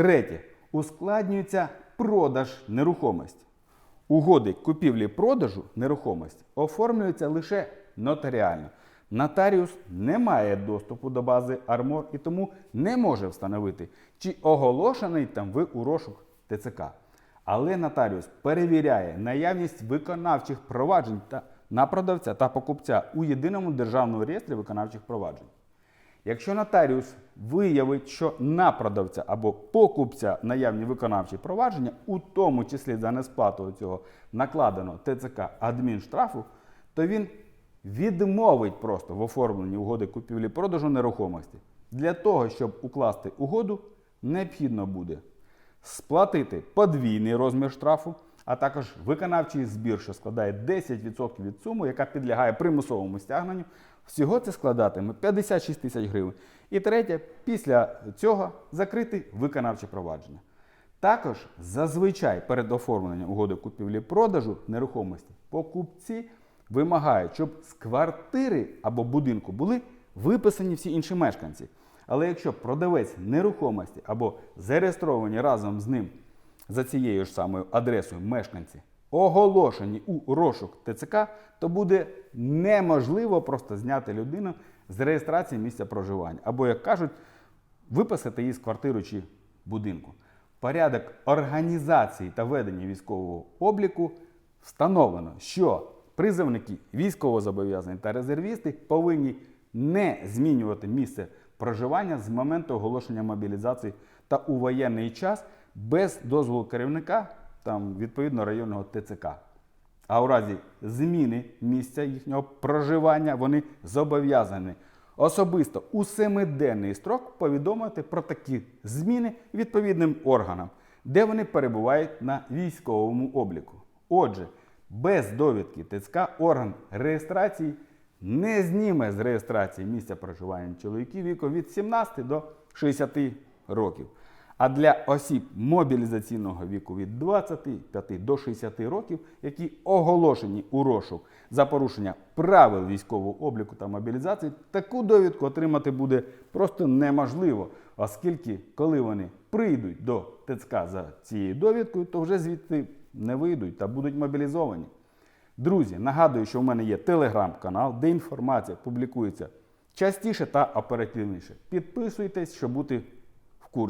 Третє. Ускладнюється продаж нерухомості. Угоди купівлі-продажу нерухомості оформлюються лише нотаріально. Нотаріус не має доступу до бази Армор і тому не може встановити, чи оголошений там ви у розшук ТЦК. Але нотаріус перевіряє наявність виконавчих проваджень та на продавця та покупця у єдиному державному реєстрі виконавчих проваджень. Якщо нотаріус виявить, що на продавця або покупця наявні виконавчі провадження, у тому числі за несплату цього накладеного ТЦК адмінштрафу, то він відмовить просто в оформленні угоди купівлі-продажу нерухомості. Для того, щоб укласти угоду, необхідно буде сплатити подвійний розмір штрафу, а також виконавчий збір, що складає 10% від суми, яка підлягає примусовому стягненню. Всього це складатиме 56 тисяч гривень. І третє, після цього закрити виконавче провадження. Також зазвичай перед оформленням угоди купівлі-продажу нерухомості покупці вимагають, щоб з квартири або будинку були виписані всі інші мешканці. Але якщо продавець нерухомості або зареєстровані разом з ним за цією ж самою адресою мешканці оголошені у розшук ТЦК, то буде неможливо просто зняти людину з реєстрації місця проживання. Або, як кажуть, виписати її з квартири чи будинку. Порядок організації та ведення військового обліку встановлено, що призовники військовозобов'язані та резервісти повинні не змінювати місце проживання з моменту оголошення мобілізації та у воєнний час без дозволу керівника там, відповідно районного ТЦК. А у разі зміни місця їхнього проживання вони зобов'язані особисто у семиденний строк повідомити про такі зміни відповідним органам, де вони перебувають на військовому обліку. Отже, без довідки ТЦК орган реєстрації не зніме з реєстрації місця проживання чоловіків віком від 17 до 60 років. А для осіб мобілізаційного віку від 25 до 60 років, які оголошені у розшук за порушення правил військового обліку та мобілізації, таку довідку отримати буде просто неможливо, оскільки коли вони прийдуть до ТЦК за цією довідкою, то вже звідти не вийдуть та будуть мобілізовані. Друзі, нагадую, що в мене є телеграм-канал, де інформація публікується частіше та оперативніше. Підписуйтесь, щоб бути в курсі.